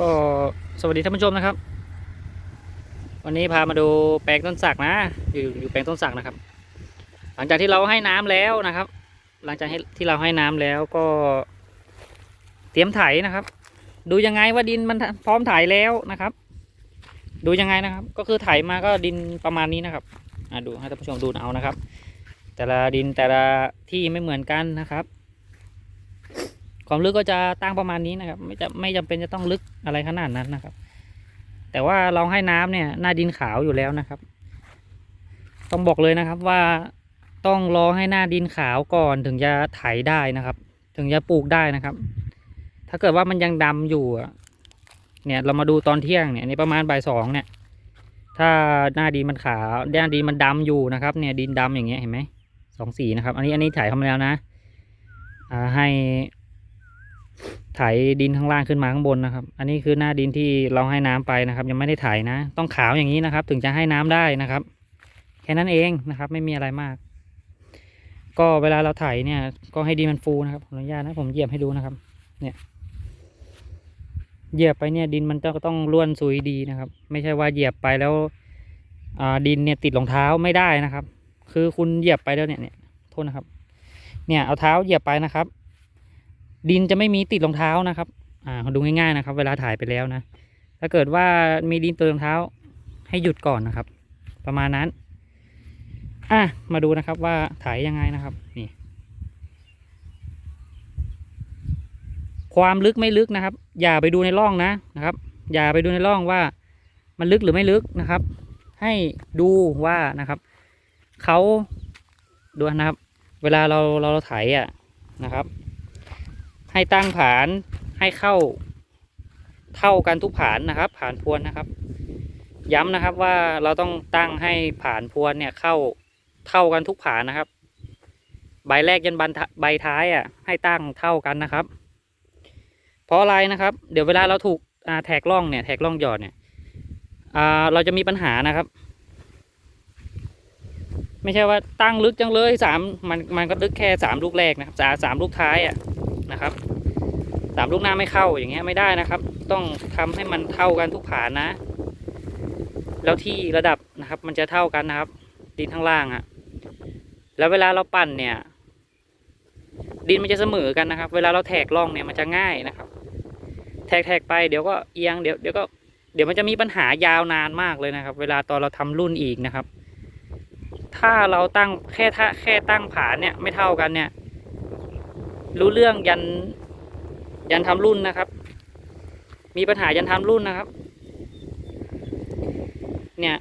ก็สวัสดีท่านผู้ชมนะครับ วันนี้พามาดูแปลงต้นสักนะอยู่อยู่แปลงต้นสักนะครับ หลังจากที่เราให้น้ำแล้วนะครับ หลังจากให้ที่เราให้น้ำแล้วก็ เตรียมไถนะครับ ดูยังไงว่าดินมันพร้อมไถแล้วนะครับ ดูยังไงนะครับ ก็คือไถมาก็ดินประมาณนี้นะครับอะดูให้ท่านผู้ชมดูเอานะครับ แต่ละดินแต่ละที่ไม่เหมือนกันนะครับ ความลึกก็จะตั้งประมาณนี้นะครับ ไม่จะไม่จำเป็นจะต้องลึกอะไรขนาดนั้นนะครับ แต่ว่าเราให้น้ำเนี่ย หน้าดินขาวอยู่แล้วนะครับ ต้องบอกเลยนะครับว่าต้องรอให้หน้าดินขาวก่อนถึงจะไถได้นะครับ ถึงจะปลูกได้นะครับ ถ้าเกิดว่ามันยังดำอยู่เนี่ยเรามาดูตอนเที่ยงเนี่ยนี่ประมาณบ่ายสองเนี่ย ถ้าหน้าดินมันขาวหน้าดินมันดำอยู่นะครับ เนี่ยดินดำอย่างเงี้ยเห็นไหมสองสีนะครับ อันนี้อันนี้ถ่ายเข้ามาแล้วนะอ่าให้ ไถดินข้างล่างขึ้นมาข้างบนนะครับ อันนี้คือหน้าดินที่เราให้น้ำไปนะครับ ยังไม่ได้ไถนะ ต้องขาวอย่างนี้นะครับ ถึงจะให้น้ำได้นะครับ แค่นั้นเองนะครับ ไม่มีอะไรมาก ก็เวลาเราไถเนี่ย ก็ให้ดินมันฟูนะครับอนุญาตนะผมเหยียบให้ดูนะครับ เนี่ยเหยียบไปเนี่ยดินมันจะต้องร่วนซุยดีนะครับ ไม่ใช่ว่าเหยียบไปแล้วดินเนี่ยติดรองเท้าไม่ได้นะครับ คือคุณเหยียบไปแล้วเนี่ยเนี่ยโทษนะครับ เนี่ยเอาเท้าเหยียบไปนะครับ ดินจะไม่มีติดรองเท้านะครับ อ่าดูง่ายๆนะครับ เวลาถ่ายไปแล้วนะ ถ้าเกิดว่ามีดินติดรองเท้า ให้หยุดก่อนนะครับ ประมาณนั้น อะมาดูนะครับว่าถ่ายยังไงนะครับ นี่ ความลึกไม่ลึกนะครับ อย่าไปดูในร่องนะนะครับ อย่าไปดูในร่องว่ามันลึกหรือไม่ลึกนะครับ ให้ดูว่านะครับเขาดูนะครับ เวลาเราเราไถอะนะครับ ให้ตั้งผานให้เข้าเท่ากันทุกผานนะครับ ผานพวนนะครับ ย้ำนะครับว่าเราต้องตั้งให้ผานพวนเนี่ยเข้าเท่ากันทุกผานนะครับ ใบแรกยันใบท้ายอะ ให้ตั้งเท่ากันนะครับ เพราะอะไรนะครับ เดี๋ยวเวลาเราถูกแทกล่องเนี่ยแทกล่องหยอดเนี่ยเราจะมีปัญหานะครับ ไม่ใช่ว่าตั้งลึกจังเลยสามมันมันก็ลึกแค่สามลูกแรกนะครับสาสามลูกท้ายอะ นะครับสามลูกหน้าไม่เข้าอย่างเงี้ยไม่ได้นะครับ ต้องทำให้มันเท่ากันทุกผานนะ แล้วที่ระดับนะครับ มันจะเท่ากันนะครับ ดินข้างล่างอะ่ะ แล้วเวลาเราปั่นเนี่ย ดินมันจะเสมอกันนะครับ เวลาเราแทกล่องเนี่ยมันจะง่ายนะครับ แทกแทกไปเดี๋ยวก็เอียงเดี๋ยวเดี๋ยวก็เดี๋ยวมันจะมีปัญหายาวนานมากเลยนะครับ เวลาตอนเราทำรุ่นอีกนะครับ ถ้าเราตั้งแค่ถ้าแค่ตั้งผานเนี่ยไม่เท่ากันเนี่ย รู้เรื่องยัน ยันทำรุ่นนะครับ มีปัญหายันทำรุ่นนะครับ เนี่ย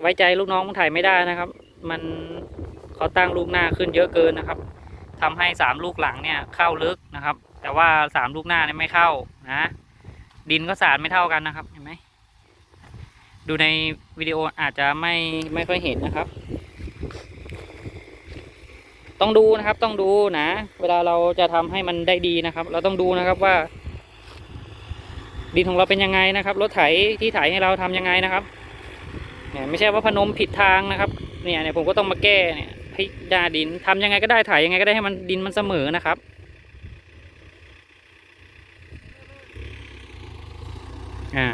ไว้ใจลูกน้องถ่ายไม่ได้นะครับ มันเขาตั้งลูกหน้าขึ้นเยอะเกินนะครับทำให้สามลูกหลังเนี่ยเข้าลึกนะครับ แต่ว่าสามลูกหน้าเนี่ยไม่เข้านะดินก็สารไม่เท่ากันนะครับเห็นไหมดูในวิดีโออาจจะไม่ไม่ค่อยเห็นนะครับ ต้องดูนะครับ ต้องดูนะ เวลาเราจะทำให้มันได้ดีนะครับ เราต้องดูนะครับว่า ดินของเราเป็นยังไงนะครับ รถไถที่ไถให้เราทำยังไงนะครับ เนี่ยไม่ใช่ว่าพนมผิดทางนะครับ เนี่ยเนี่ยผมก็ต้องมาแก้เนี่ยให้ดาดินทำยังไงก็ได้ไถยังไงก็ได้ให้มันดินมันเสมอนะครับอ่า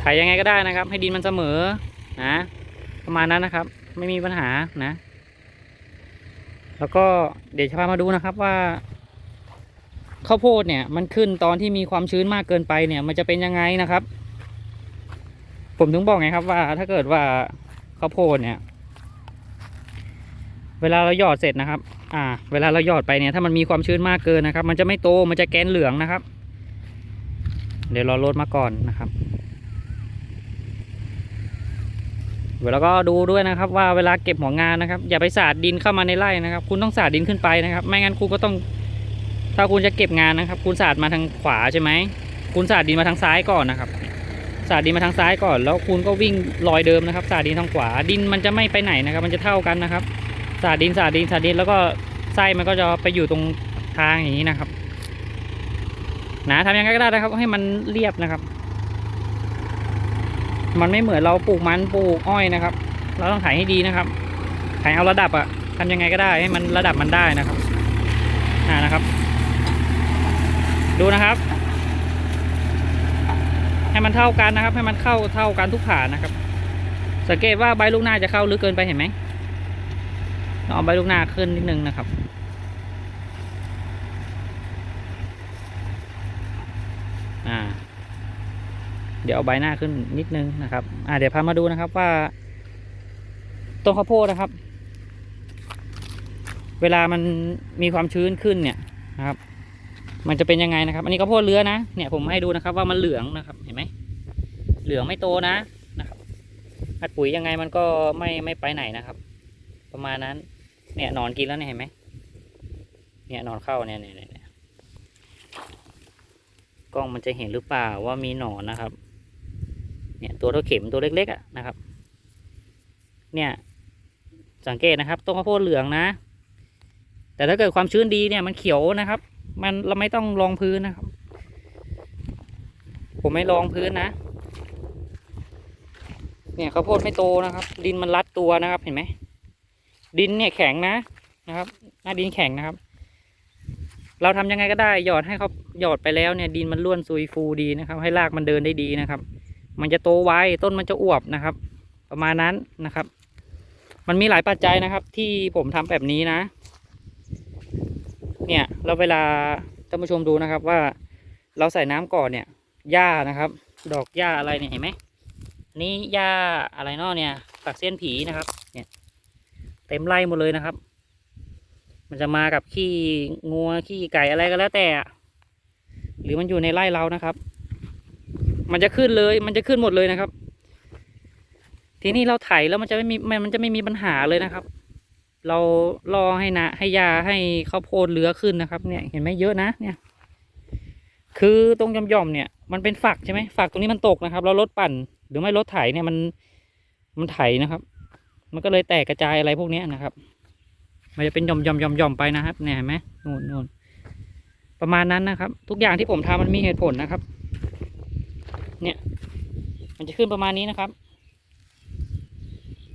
ไถยังไงก็ได้นะครับ ให้ดินมันเสมอนะ ประมาณนั้นนะครับ ไม่มีปัญหานะ แล้วก็เดี๋ยวจะพามาดูนะครับว่าข้าวโพดเนี่ยมันขึ้นตอนที่มีความชื้นมากเกินไปเนี่ย มันจะเป็นยังไงนะครับ ผมถึงบอกไงครับว่า ถ้าเกิดว่าข้าวโพดเนี่ย เวลาเราหยอดเสร็จนะครับ อ่า เวลาเราหยอดไปเนี่ยถ้ามันมีความชื้นมากเกินนะครับ มันจะไม่โตมันจะแกนเหลืองนะครับ เดี๋ยวเราลดมาก่อนนะครับ แล้วก็ดูด้วยนะครับ ว่าเวลาเก็บหัวงานนะครับ อย่าไปสาดดินเข้ามาในไร่นะครับ คุณต้องสาดดินขึ้นไปนะครับ ไม่งั้นคุณก็ต้อง ถ้าคุณจะเก็บงานนะครับ คุณสาดมาทางขวาใช่ไหมคุณสาดดินมาทางซ้ายก่อนนะครับสาดดินมาทางซ้ายก่อน แล้วคุณก็วิ่งรอยเดิมนะครับสาดดินทางขวาดินมันจะไม่ไปไหนนะครับ มันจะเท่ากันนะครับสาดดินสาดดินสาดดินแล้วก็ไส้มันก็จะไปอยู่ตรงทางอย่างนี้นะครับนะทำยังไงก็ได้นะครับ ให้มันเรียบนะครับ มันไม่เหมือนเราปลูกมันปลูกอ้อยนะครับ เราต้องไถให้ดีนะครับไถเอาระดับอะทำยังไงก็ได้ให้มันระดับมันได้นะครับอ่านะครับ ดูนะครับ ให้มันเท่ากันนะครับ ให้มันเข้าเท่ากันทุกผ่านะครับ สังเกตว่าใบลูกหน้าจะเข้าลึกเกินไปเห็นไหมเราเอาใบลูกหน้าขึ้นนิดนึงนะครับ อ่า เดี๋ยวเอาใบหน้าขึ้นนิดนึงนะครับอ่าเดี๋ยวพามาดูนะครับว่าต้นข้าวโพดนะครับ เวลามันมีความชื้นขึ้นเนี่ยนะครับ มันจะเป็นยังไงนะครับ อันนี้ข้าวโพดเลื้อนะเนี่ยผมให้ดูนะครับว่ามันเหลืองนะครับเห็นไหมเหลืองไม่โตนะนะครับอัดปุ๋ยยังไงมันก็ไม่ไม่ไปไหนนะครับ ประมาณนั้น เนี่ยนอนกินแล้วเนี่ยเห็นไหมเนี่ยนอนเข้านี่เนี่ยเนี่ยเนี่ยกล้องมันจะเห็นหรือเปล่าว่ามีหนอนนะครับ เนี่ยตัวเท่าเข็มตัวเล็กๆอะนะครับ เนี่ยสังเกตนะครับต้นข้าวโพดเหลืองนะ แต่ถ้าเกิดความชื้นดีเนี่ยมันเขียวนะครับ มันเราไม่ต้องรองพื้นนะครับ ผมไม่รองพื้นนะ เนี่ยข้าวโพดไม่โตนะครับ ดินมันรัดตัวนะครับเห็นไหมดินเนี่ยแข็งนะนะครับ หน้าดินแข็งนะครับ เราทำยังไงก็ได้หยอดให้เขาหยอดไปแล้วเนี่ย ดินมันร่วนซุยฟูดีนะครับ ให้รากมันเดินได้ดีนะครับ มันจะโตไวต้นมันจะอวบนะครับ ประมาณนั้นนะครับ มันมีหลายปัจจัยนะครับที่ผมทำแบบนี้นะ เนี่ยเราเวลาท่านผู้ชมดูนะครับว่าเราใส่น้ำก่อนเนี่ยหญ้านะครับ ดอกหญ้าอะไรเนี่ยเห็นไหมนี่หญ้าอะไรนาะเนี่ยฝักเส้นผีนะครับ เนี่ย เต็มไร่หมดเลยนะครับ มันจะมากับขี้งัวขี้ไก่อะไรก็แล้วแต่อะหรือมันอยู่ในไร่เรานะครับ มันจะขึ้นเลย มันจะขึ้นหมดเลยนะครับ ทีนี้เราไถแล้วมันจะไม่มีมันมันจะไม่มีปัญหาเลยนะครับ เรารอให้นะให้ยาให้ข้าวโพดเหลือขึ้นนะครับ เนี่ยเห็นไหมเยอะนะเนี่ย คือตรงย่อมๆเนี่ยมันเป็นฝักใช่ไหมฝักตรงนี้มันตกนะครับ เราลดปั่นหรือไม่ลดไถเนี่ยมันมันไถนะครับ มันก็เลยแตกกระจายอะไรพวกนี้นะครับ มันจะเป็นหย่อมๆย่อมไปนะครับ เนี่ยเห็นไหมนู่นนู่นประมาณนั้นนะครับ ทุกอย่างที่ผมทำมันมีเหตุผลนะครับ เนี่ย มันจะขึ้นประมาณนี้นะครับ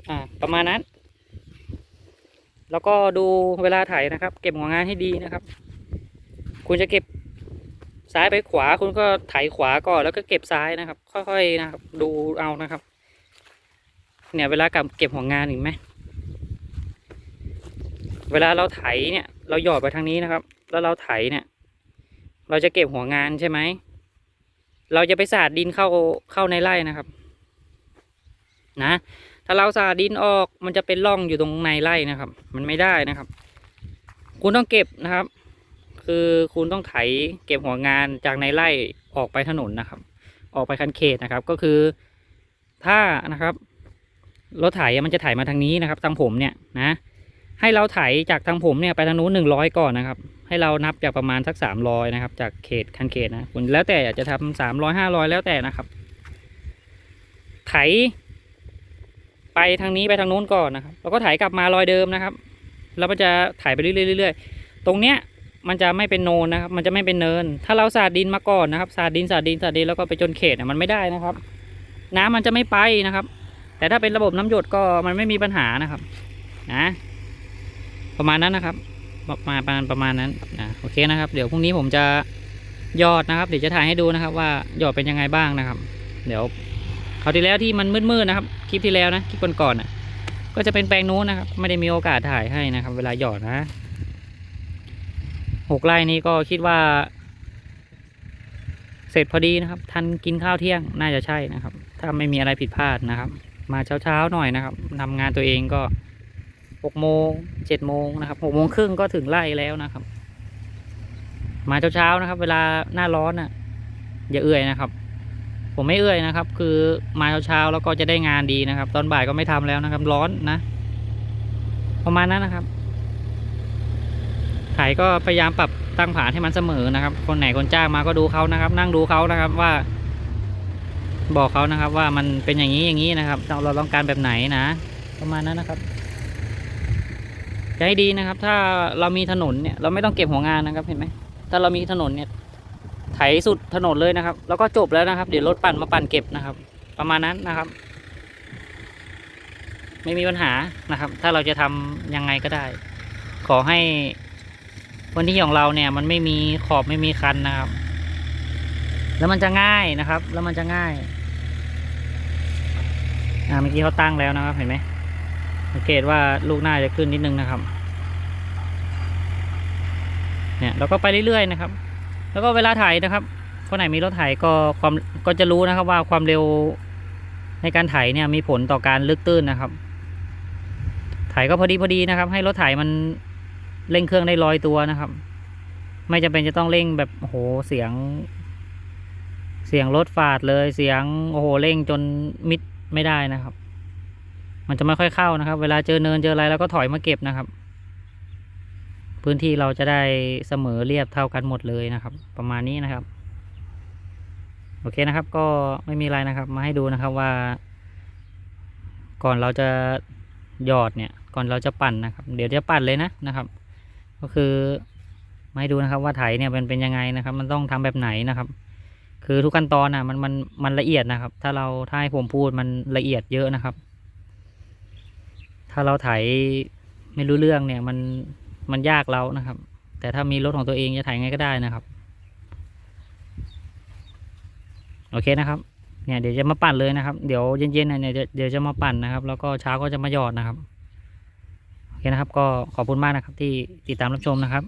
อ่า ประมาณนั้น แล้วก็ดูเวลาไถนะครับ เก็บหัวงานให้ดีนะครับ คุณจะเก็บซ้ายไปขวาคุณก็ไถขวาก่อนแล้วก็เก็บซ้ายนะครับ ค่อยๆนะครับ ดูเอานะครับ เนี่ยเวลากับเก็บหัวงานเห็นไหมเวลาเราไถเนี่ย เราหยอดไปทางนี้นะครับ แล้วเราไถเนี่ย เราจะเก็บหัวงานใช่ไหม เราจะไปสาดดินเข้าเข้าในไร่นะครับ นะ ถ้าเราสาดดินออกมันจะเป็นร่องอยู่ตรงในไร่นะครับ มันไม่ได้นะครับ คุณต้องเก็บนะครับ คือคุณต้องไถเก็บหัวงานจากในไร่ออกไปถนนนะครับ ออกไปคันเขตนะครับ ก็คือถ้านะครับรถไถมันจะไถมาทางนี้นะครับทางผมเนี่ยนะ ให้เราไถจากทางผมเนี่ยไปทางนู้นหนึ่งร้อยก่อนนะครับ ให้เรานับจากประมาณสักสามร้อยนะครับ จากเขตคันเขตนะคุณแล้วแต่อยากจะทำสามร้อยห้าร้อยแล้วแต่นะครับ ไถ ไปทางนี้ไปทางนู้นก่อนนะครับ แล้วก็ถ่ายกลับมารอยเดิมนะครับ แล้วมันจะถ่ายไปเรื่อยๆตรงเนี้ยมันจะไม่เป็นโนนนะครับ มันจะไม่เป็นเนิน ถ้าเราสาดดินมาก่อนนะครับ สาดดินสาดดินสาดดินแล้วก็ไปจนเขตเนี่ยมันไม่ได้นะครับ น้ำมันจะไม่ไปนะครับ แต่ถ้าเป็นระบบน้ำหยดก็มันไม่มีปัญหานะครับ นะ ประมาณนั้นนะครับ ประมาณประมาณประมาณนั้นนะโอเคนะครับ เดี๋ยวพรุ่งนี้ผมจะยอดนะครับเดี๋ยวจะถ่ายให้ดูนะครับ ว่ายอดเป็นยังไงบ้างนะครับ เดี๋ยวคราวที่แล้วที่มันมืดๆนะครับคลิปที่แล้วนะคลิปก่อนๆน่ะก็จะเป็นแปลงนู้นนะครับ ไม่ได้มีโอกาสถ่ายให้นะครับ เวลาหยอดนะหกไร่นี้ก็คิดว่า เสร็จพอดีนะครับ ทันกินข้าวเที่ยงน่าจะใช่นะครับ ถ้าไม่มีอะไรผิดพลาดนะครับ มาเช้าๆหน่อยนะครับทำงานตัวเองก็ หกโมงเจ็ดโมงนะครับหกโมงครึ่งก็ถึงไร่แล้วนะครับ มาเช้าๆนะครับ เวลาหน้าร้อนน่ะ อย่าเอื่อยนะครับ ผมไม่เอื้อยนะครับ คือมาเช้าๆแล้วก็จะได้งานดีนะครับ ตอนบ่ายก็ไม่ทำแล้วนะครับ ร้อนนะ ประมาณนั้นนะครับขายก็พยายามปรับตั้งผานให้มันเสมอนะครับ คนไหนคนจ้างมาก็ดูเขานะครับ นั่งดูเขานะครับว่า บอกเขานะครับว่ามันเป็นอย่างนี้อย่างนี้นะครับ เราเราต้องการแบบไหนนะ ประมาณนั้นนะครับ จะให้ดีนะครับ ถ้าเรามีถนนเนี่ยเราไม่ต้องเก็บหัวงานนะครับเห็นไหมถ้าเรามีถนนเนี่ยไถสุดถนนเลยนะครับ แล้วก็จบแล้วนะครับ เดี๋ยวรถปั่นมาปั่นเก็บนะครับ ประมาณนั้นนะครับ ไม่มีปัญหานะครับ ถ้าเราจะทำยังไงก็ได้ ขอให้พื้นที่ของเราเนี่ยมันไม่มีขอบไม่มีคันนะครับ แล้วมันจะง่ายนะครับ แล้วมันจะง่ายอ่าเมื่อกี้เขาตั้งแล้วนะครับเห็นไหม สังเกตว่าลูกหน้าจะขึ้นนิดนึงนะครับ เนี่ยเราก็ไปเรื่อยๆนะครับ แล้วก็เวลาถ่ายนะครับคนไหนมีรถไถก็ความก็จะรู้นะครับว่าความเร็วในการไถเนี่ยมีผลต่อการลึกตื้นนะครับ ไถก็พอดีพอดีนะครับ ให้รถไถมันเร่งเครื่องได้ลอยตัวนะครับ ไม่จำเป็นจะต้องเร่งแบบโอ้โหเสียง เสียงรถฟาดเลยเสียงโอ้โหเร่งจนมิดไม่ได้นะครับ มันจะไม่ค่อยเข้านะครับ เวลาเจอเนินเจออะไรแล้วก็ถอยมาเก็บนะครับ พื้นที่เราจะได้เสมอเรียบเท่ากันหมดเลยนะครับ ประมาณนี้นะครับ โอเคนะครับ ก็ไม่มีอะไรนะครับ มาให้ดูนะครับว่า ก่อนเราจะหยอดเนี่ย ก่อนเราจะปั่นนะครับ เดี๋ยวจะปั่นเลยนะนะครับ ก็คือมาให้ดูนะครับว่าไถเนี่ยมันเป็นยังไงนะครับ มันต้องทำแบบไหนนะครับ คือทุกขั้นตอนอะมันมันมันละเอียดนะครับ ถ้าเราถ้าให้ผมพูดมันละเอียดเยอะนะครับ ถ้าเราไถไม่รู้เรื่องเนี่ย มันมันยากเรานะครับ แต่ถ้ามีรถของตัวเองจะไถไงก็ได้นะครับ โอเคนะครับเนี่ยเดี๋ยวจะมาปั่นเลยนะครับ เดี๋ยวเย็นๆเนี่ยเดี๋ยวเดี๋ยวจะมาปั่นนะครับ แล้วก็เช้าก็จะมาหยอดนะครับ โอเคนะครับ ก็ขอบคุณมากนะครับ ที่ติดตามรับชมนะครับ